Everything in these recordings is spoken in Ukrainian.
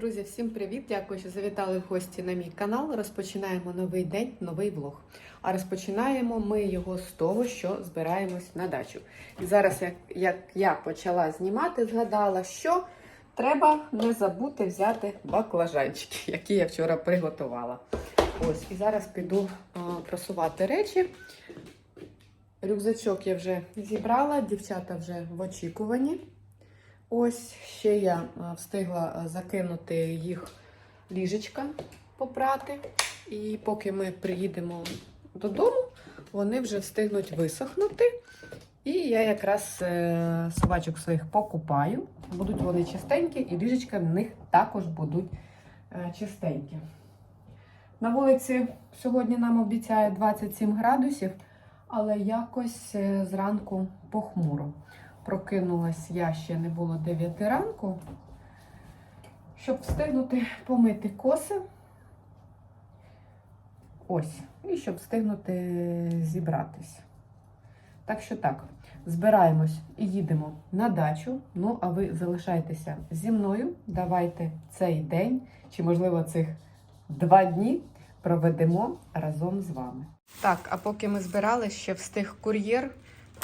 Друзі, всім привіт! Дякую, що завітали в гості на мій канал. Розпочинаємо новий день, новий влог. А розпочинаємо ми його з того, що збираємось на дачу. І зараз, як, як я почала знімати, згадала, що треба не забути взяти баклажанчики, які я вчора приготувала. Ось, і зараз піду а, просувати речі. Рюкзачок я вже зібрала, дівчата вже в очікуванні. Ось ще я встигла закинути їх ліжечка попрати. І поки ми приїдемо додому, вони вже встигнуть висохнути. І я якраз е, собачок своїх покупаю. Будуть вони чистенькі, і ліжечка в них також будуть е, чистенькі. На вулиці сьогодні нам обіцяє 27 градусів, але якось е, зранку похмуро. Прокинулась я ще не було 9 ранку, щоб встигнути помити коси. Ось, і щоб встигнути зібратись. Так що так, збираємось і їдемо на дачу. Ну, а ви залишайтеся зі мною. Давайте цей день, чи, можливо, цих два дні проведемо разом з вами. Так, а поки ми збирали, ще встиг кур'єр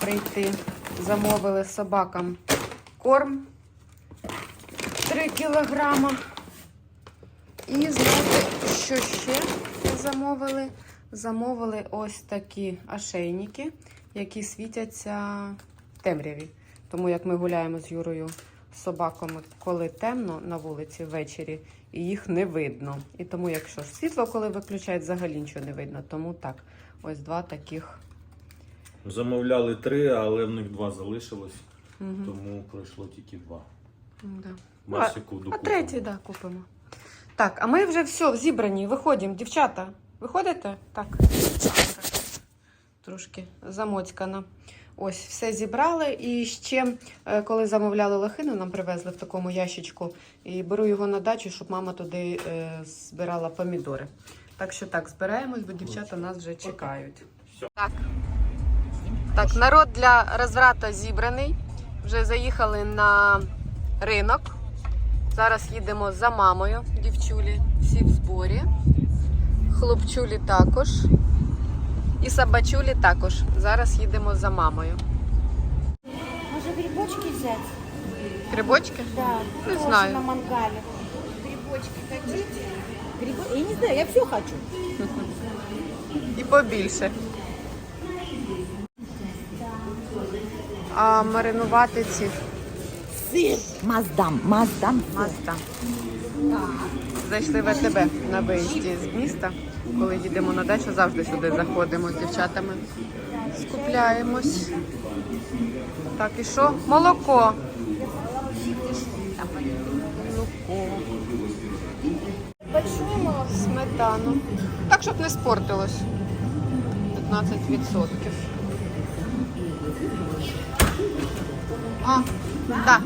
прийти. Замовили собакам корм 3 кілограма. І знаєте, що ще замовили? Замовили ось такі ошейники, які світяться в темряві. Тому як ми гуляємо з Юрою з собаками, коли темно на вулиці ввечері, і їх не видно. І тому, якщо світло, коли виключають, взагалі нічого не видно. Тому так, ось два таких. Замовляли три, але в них два залишилось, Угу. тому пройшло тільки два. Да. Масіку А докупимо. третій, да, купимо. Так, а ми вже все, зібрані, виходимо. Дівчата, виходите? Так. Трошки замоцькана. Ось, все зібрали. І ще, е, коли замовляли лохину, нам привезли в такому ящичку. І беру його на дачу, щоб мама туди е, збирала помідори. Так що так, збираємось, бо дівчата нас вже чекають. Так. Так, народ для розврата зібраний. Вже заїхали на ринок. Зараз їдемо за мамою. Дівчулі всі в зборі. Хлопчулі також. І собачулі також. Зараз їдемо за мамою. Может грибочки взять? Грибочки? Да. Не знаю. на мангале. Грибочки хотите? Грибо... Я не знаю, я все хочу. І побільше. А маринувати ці Сыр. Маздам, маздам. Мазда. Зайшли в АТБ на виїзді з міста. Коли їдемо на дачу, завжди сюди заходимо з дівчатами. Скупляємось. Так, і що? Молоко. Молоко. Сметану. Так, щоб не спортилось. 15%. А, так.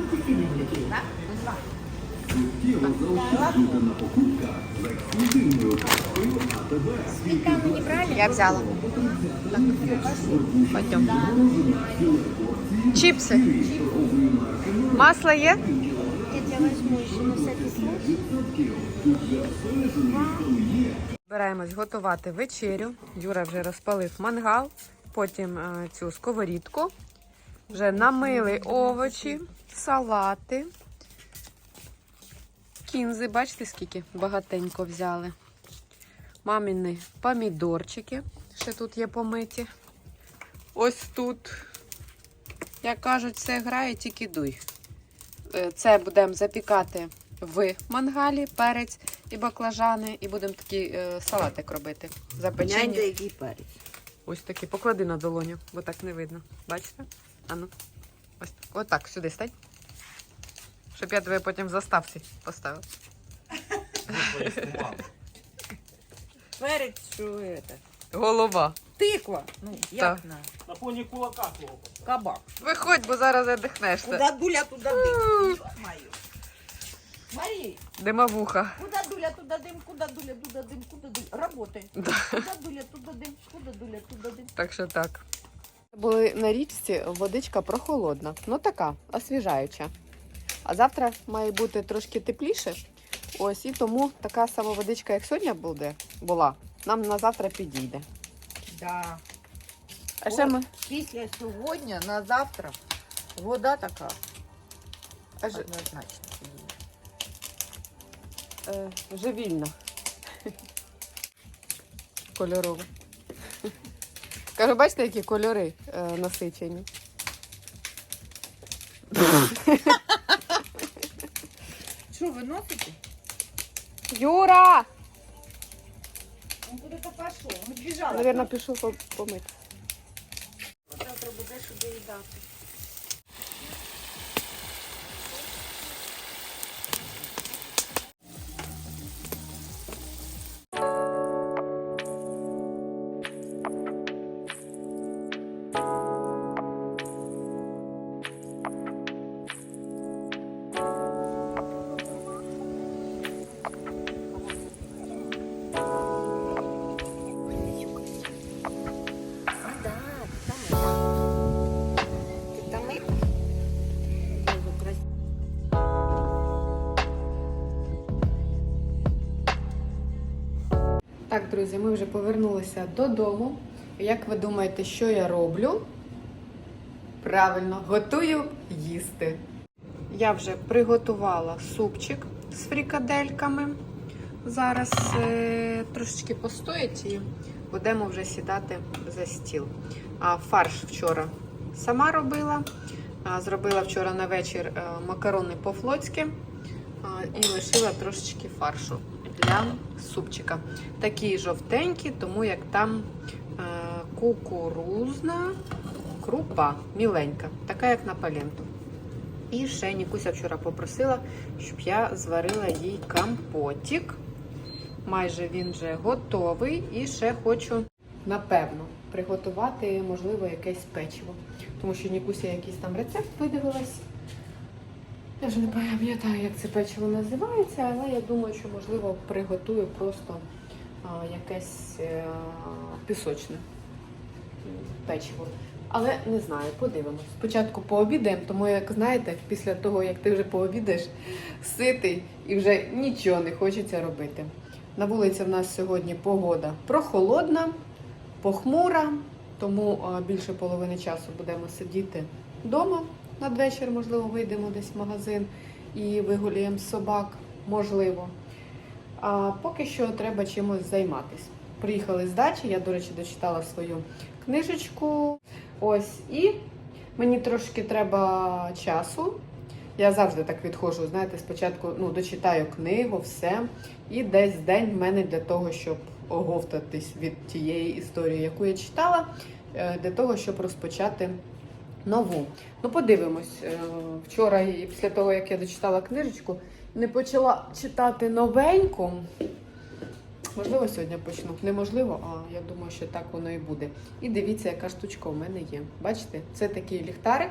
Сметану не брали? Я взяла. Так. Пойдем. Чипсы. Масло є? На случай. Збираємось готувати вечерю. Юра вже розпалив мангал, потім е, цю сковорідку. Вже намили овочі, салати. Кінзи, бачите, скільки багатенько взяли. Маміни помідорчики. Ще тут є помиті. Ось тут, як кажуть, все грає, тільки дуй. Е, Це будемо запікати в мангалі, перець і баклажани, і будемо такий е, салатик робити. Запечені. який перець. Ось такі. Поклади на долоню, бо так не видно. Бачите? Ану. Ось так. Отак, сюди стань. Щоб я тебе потім в заставці поставив. Перець, що это? Голова. Тиква. Ну, як на На фоні кулака твого. кабак. Виходь, бо зараз задихнешся. Куда дуля, туда дим. Що маю? Марі, Димовуха. куда дуля, туда дим, куда дуля, туда дим, куда дим. Работай. Да. Куда дуля, туда дим, куда дуля, туда дим. Так що так. Були на річці, водичка прохолодна. Ну така, освіжаюча. А завтра має бути трошки тепліше. Ось і тому така сама водичка, як сьогодні буде, була, нам на завтра підійде. Да. А ще ми Після сьогодні на завтра вода така а ж- однозначно. е, живільна. Кольорова. Кажу, бачите, які кольори е, насичені. Що, ви носите? Юра! Он куди-то пішов, він біжав. Навірно, пішов по- помити. Завтра будеш доїдати. Так, друзі, ми вже повернулися додому. Як ви думаєте, що я роблю? Правильно, готую їсти. Я вже приготувала супчик з фрікадельками. Зараз е, трошечки постоїть і будемо вже сідати за стіл. А фарш вчора сама робила. А, зробила вчора на вечір е, макарони по-флотськи і лишила трошечки фаршу для супчика. Такі жовтенькі, тому як там е, кукурузна крупа міленька, така як на паленту. І ще Нікуся вчора попросила, щоб я зварила їй компотик. Майже він вже готовий. І ще хочу, напевно, приготувати, можливо, якесь печиво. Тому що Нікуся якийсь там рецепт видивилась. Я вже не пам'ятаю, як це печиво називається, але я думаю, що можливо приготую просто а, якесь е, пісочне печиво. Але не знаю, подивимось. Спочатку пообідаємо, тому як знаєте, після того, як ти вже пообідаєш, ситий і вже нічого не хочеться робити. На вулиці в нас сьогодні погода прохолодна, похмура, тому більше половини часу будемо сидіти вдома. Надвечір, можливо, вийдемо десь в магазин і вигуляємо собак, можливо. А поки що треба чимось займатися. Приїхали з дачі, я, до речі, дочитала свою книжечку. Ось, і мені трошки треба часу. Я завжди так відходжу, знаєте, спочатку ну, дочитаю книгу, все. І десь день в мене для того, щоб оговтатись від тієї історії, яку я читала, е, для того, щоб розпочати нову. Ну, подивимось. Е, Вчора, після того, як я дочитала книжечку, не почала читати новеньку. Можливо, сьогодні почну. Неможливо, а я думаю, що так воно і буде. І дивіться, яка штучка у мене є. Бачите, це такий ліхтарик,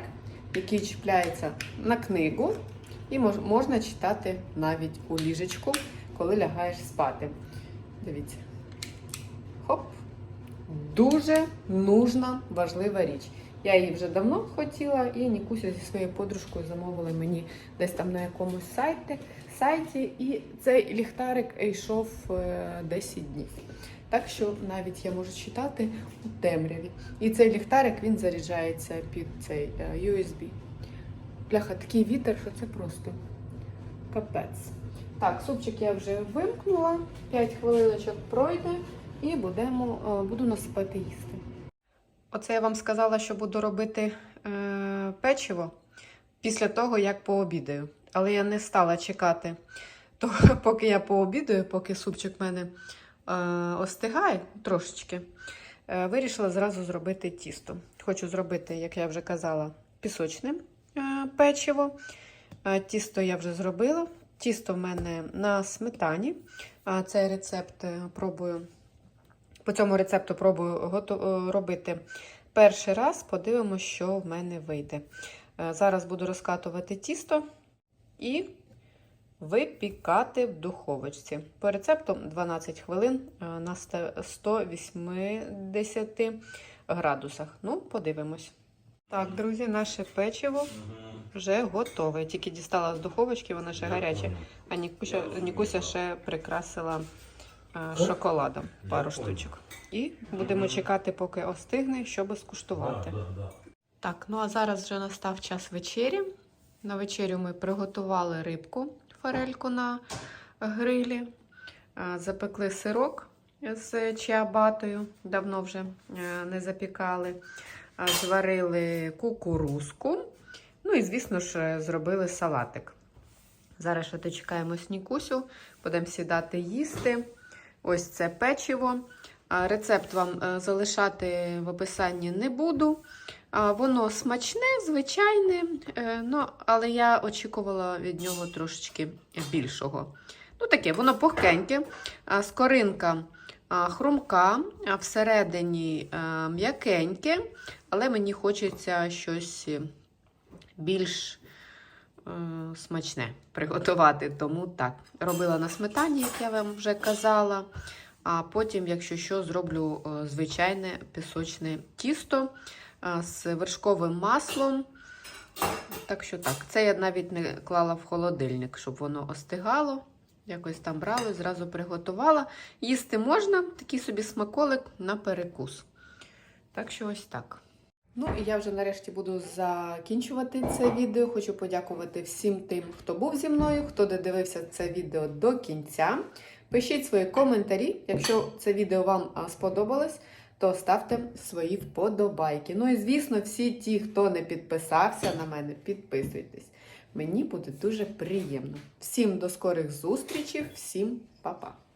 який чіпляється на книгу, і мож- можна читати навіть у ліжечку, коли лягаєш спати. Дивіться. Хоп. Дуже нужна, важлива річ. Я її вже давно хотіла, і Нікуся зі своєю подружкою замовили мені десь там на якомусь сайті, сайті, і цей ліхтарик йшов е, 10 днів. Так що навіть я можу читати у темряві. І цей ліхтарик він заряджається під цей е, USB. Бляха, такий вітер, що це просто капець. Так, супчик я вже вимкнула, 5 хвилиночок пройде і будемо, е, буду насипати їсти. Оце я вам сказала, що буду робити е, печиво після того, як пообідаю. Але я не стала чекати, того, поки я пообідаю, поки супчик в мене е, остигає трошечки. Е, вирішила зразу зробити тісто. Хочу зробити, як я вже казала, пісочне е, печиво. Е, тісто я вже зробила. Тісто в мене на сметані. Цей рецепт е, пробую. По цьому рецепту пробую е, робити перший раз. Подивимося, що в мене вийде. Е, Зараз буду розкатувати тісто і випікати в духовочці. По рецепту 12 хвилин е, на 180 градусах. Ну, подивимось. Так, друзі, наше печиво вже готове. Тільки дістала з духовочки, воно ще гаряче. А Нікуся, Нікуся ще прикрасила шоколадом пару штучок. І будемо чекати, поки остигне, щоб скуштувати. Так, ну а зараз вже настав час вечері. На вечерю ми приготували рибку, форельку на грилі, запекли сирок з чиабатою, давно вже е, не запікали, зварили кукурузку. Ну і, звісно ж, зробили салатик. Зараз ще дочекаємось Нікусю, будемо сідати їсти. Ось це печиво. Рецепт вам е, залишати в описанні не буду. Воно смачне, звичайне, е, ну, але я очікувала від нього трошечки більшого. Ну, таке, воно пухкеньке, скоринка хрумка, а всередині м'якеньке, але мені хочеться щось більш е, смачне приготувати. Тому так, робила на сметані, як я вам вже казала. А потім, якщо що, зроблю е, звичайне пісочне тісто е, з вершковим маслом. Так що так, це я навіть не клала в холодильник, щоб воно остигало. Якось там брала, зразу приготувала. Їсти можна, такий собі смаколик на перекус. Так що ось так. Ну і я вже нарешті буду закінчувати це відео. Хочу подякувати всім тим, хто був зі мною, хто додивився це відео до кінця. Пишіть свої коментарі. Якщо це відео вам сподобалось, то ставте свої вподобайки. Ну і звісно, всі ті, хто не підписався на мене, підписуйтесь. Мені буде дуже приємно. Всім до скорих зустрічей, всім па-па!